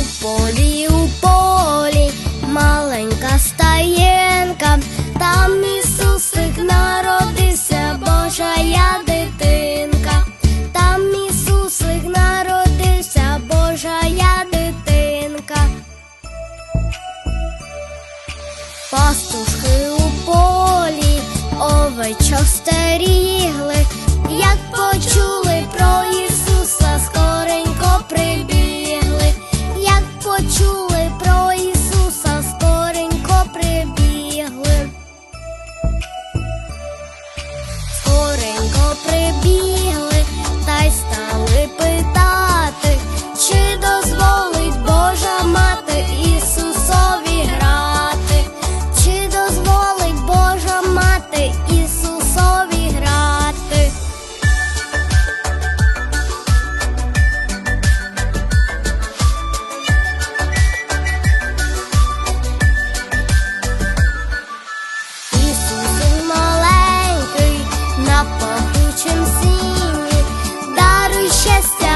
у полі, у полі, маленька стаєнка, там Ісусик народився, Божа я дитинка, там Ісусик народився, Божа я дитинка. Пастушки у полі, овечок стеж. sempre. aducem singur dar și este